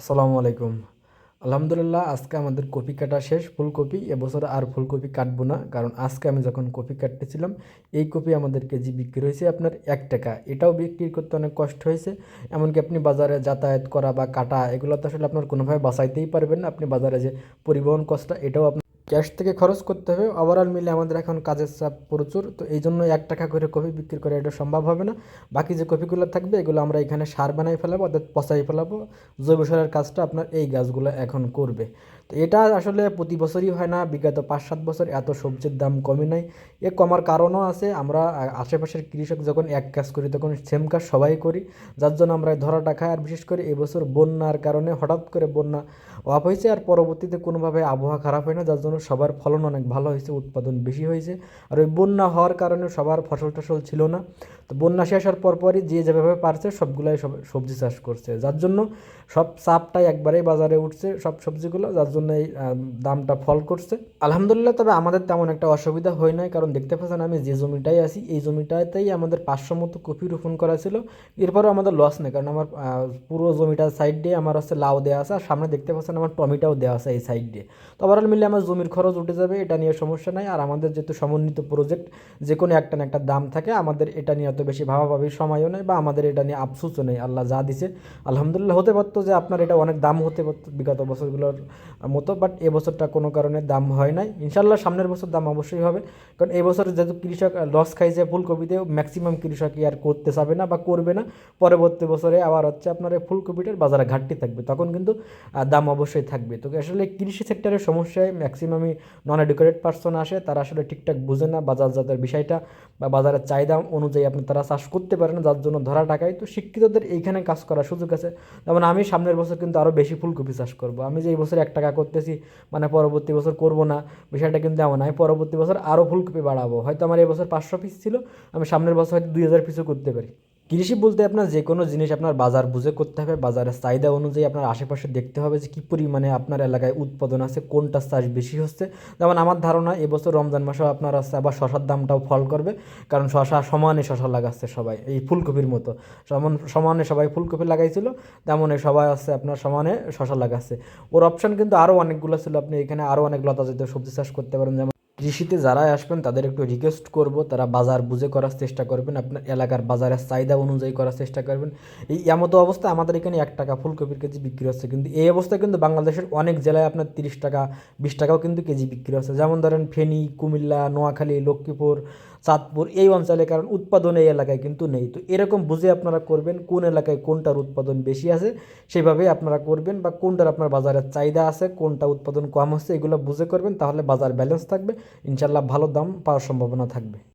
আসসালামু আলাইকুম। আলহামদুলিল্লাহ, আজকে আমাদের কপি কাটা শেষ, ফুলকপি, এবছর আর ফুলকপি কাটবো না, কারণ আজকে আমি যখন কপি কাটতেছিলাম, এই কপি আমাদের কেজি বিক্রি হয়েছে আপনার এক টাকা। এটাও বিক্রি করতে অনেক কষ্ট হয়েছে, এমনকি আপনি বাজারে যাতায়াত করা বা কাটা, এগুলো তো আসলে আপনার কোনোভাবে বাঁচাইতেই পারবেন না। আপনি বাজারে যে পরিবহন কষ্টটা, এটাও আপনার ক্যাশ থেকে খরচ করতে হবে। ওভারঅল মিলে আমাদের এখন কাজের চাপ প্রচুর, তো এই জন্য এক টাকা করে কপি বিক্রি করা এটা সম্ভব হবে না। বাকি যে কপিগুলো থাকবে, এগুলো আমরা এখানে সার বানাই ফেলাবো, অর্থাৎ পচাই ফেলাবো। জৈব সারের কাজটা আপনার এই গাছগুলো এখন করবে। তো এটা আসলে প্রতি বছরই হয় না। বিগত পাঁচ সাত বছর এত সবজির দাম কমে নাই। এ কমার কারণও আছে। আমরা আশেপাশের কৃষক যখন এক কাজ করি, তখন সেম কাজ সবাই করি। যার জন্য আমরা ধরাটা খাই। আর বিশেষ করে এবছর বন্যার কারণে হঠাৎ করে বন্যা অফ হয়েছে। আর পরবর্তীতে কোনোভাবে আবহাওয়া খারাপ হয় না। যার জন্য সবার ফলন অনেক ভালো হয়েছে, উৎপাদন বেশি হয়েছে। আর ওই বন্যা হওয়ার কারণে সবার ফসল টসল ছিল না। তো বন্যা শেষ হওয়ার পরপরই যে যেভাবে পারছে, সবগুলাই সব সবজি চাষ করছে। যার জন্য সব চাপটাই একবারেই বাজারে উঠছে। সব সবজিগুলো, যার জন্য এই দামটা ফল করছে। আলহামদুলিল্লাহ, তবে আমাদের তেমন একটা অসুবিধা হয় নাই, কারণ দেখতে পাচ্ছেন আমি যে জমিটাই আছি, এই জমিটাতেই আমাদের পাঁচশো মতো কপি রোপণ করা ছিল। এরপরও আমাদের লস নেই, কারণ আমার পুরো জমিটার সাইড দিয়ে আমার হচ্ছে লাউ দেওয়া আছে, আর সামনে দেখতে পাচ্ছেন আমার টমেটোও দেওয়া আছে এই সাইড দিয়ে। তো ওভারঅল মিলে আমার জমির খরচ উঠে যাবে, এটা নিয়ে সমস্যা নাই, আর আমাদের যেহেতু সমন্বিত প্রজেক্ট যে কোনো একটা না একটা দাম থাকে, আমাদের এটা নিয়ে অত বেশি ভাবাভাবি সময়ও নেই, বা আমাদের এটা নিয়ে আফসোসও নেই, আল্লাহ যা দিছে। আলহামদুলিল্লাহ, হতে পারতো যে আপনার এটা অনেক দাম হতে পারতো, বিগত বছরগুলোর মতো বাট এবছরটা কোনো কারণে দাম হয় নাই। ইনশাল্লাহ সামনের বছর দাম অবশ্যই হবে, কারণ এবছর যেহেতু কৃষক লস খাইছে ফুলকপিতে ম্যাক্সিমাম কৃষকই আর করতে চাবে না বা করবে না। পরবর্তী বছরে আবার হচ্ছে আপনার এই ফুলকপিটার বাজারে ঘাটতি থাকবে, তখন কিন্তু দাম অবশ্যই থাকবে। তো আসলে কৃষি সেক্টরের সমস্যায় ম্যাক্সিমামই নন এডুকেটেড পার্সন আসে, তারা আসলে ঠিকঠাক বুঝে না বাজারজাতের বিষয়টা বা বাজারের চাহিদা অনুযায়ী আপনি তারা চাষ করতে পারে না, যার জন্য ধরা টাকায় তো শিক্ষিতদের এইখানে কাজ করার সুযোগ আছে। যেমন আমি সামনের বছর কিন্তু আরও বেশি ফুলকপি চাষ করব। আমি যে এই বছর এক টাকা করতেছি মানে পরবর্তী বছর করব না, বিষয়টা কিন্তু এমন আমি পরবর্তী বছর আরও ফুলকপি বাড়াবো। হয়তো আমার এই বছর পাঁচশো পিস ছিল, আমি সামনের বছর হয়তো দুই হাজার পিসও করতে পারি। কৃষি বলতে আপনার যে কোনো জিনিস আপনার বাজার বুঝে করতে হবে, বাজারের চাহিদা অনুযায়ী আপনার আশেপাশে দেখতে হবে যে কী পরিমাণে আপনার এলাকায় উৎপাদন আছে, কোনটা চাষ বেশি হচ্ছে। যেমন আমার ধারণা এবছর রমজান মাসেও আপনার আছে, আবার শশার দামটাও ফল করবে, কারণ শশা সমানে শশা লাগাচ্ছে সবাই, এই ফুলকপির মতো। সমান সমানে সবাই ফুলকপি লাগাইছিল তেমনই সবাই আছে আপনার সমানে শশা লাগাচ্ছে। ওর অপশন কিন্তু আরও অনেকগুলো ছিল, আপনি এখানে আরও অনেক লতা জাতীয় সবজি চাষ করতে পারেন, যেমন কৃষিতে যারাই আসবেন, তাদের একটু রিকোয়েস্ট করব, তারা বাজার বুঝে করার চেষ্টা করবেন, আপনার এলাকার বাজারের চাহিদা অনুযায়ী করার চেষ্টা করবেন। এই এমতো অবস্থা আমাদের এখানে এক টাকা ফুলকপির কেজি বিক্রি হচ্ছে, কিন্তু এই অবস্থায় কিন্তু বাংলাদেশের অনেক জেলায় আপনার তিরিশ টাকা, বিশ টাকাও কিন্তু কেজি বিক্রি হচ্ছে। যেমন ধরেন ফেনী, কুমিল্লা, নোয়াখালী, লক্ষ্মীপুর, চাঁদপুর, এই অঞ্চলে কারণ উৎপাদন এই এলাকায় কিন্তু নেই। তো এরকম বুঝে আপনারা করবেন কোন এলাকায় কোনটার উৎপাদন বেশি আছে, সেভাবেই আপনারা করবেন বা কোনটার আপনার বাজারের চাহিদা আছে, কোনটা উৎপাদন কম হচ্ছে, এগুলো বুঝে করবেন, তাহলে বাজার ব্যালেন্স থাকবে। ইনশাল্লাহ ভালো দাম পাওয়ার সম্ভাবনা থাকবে।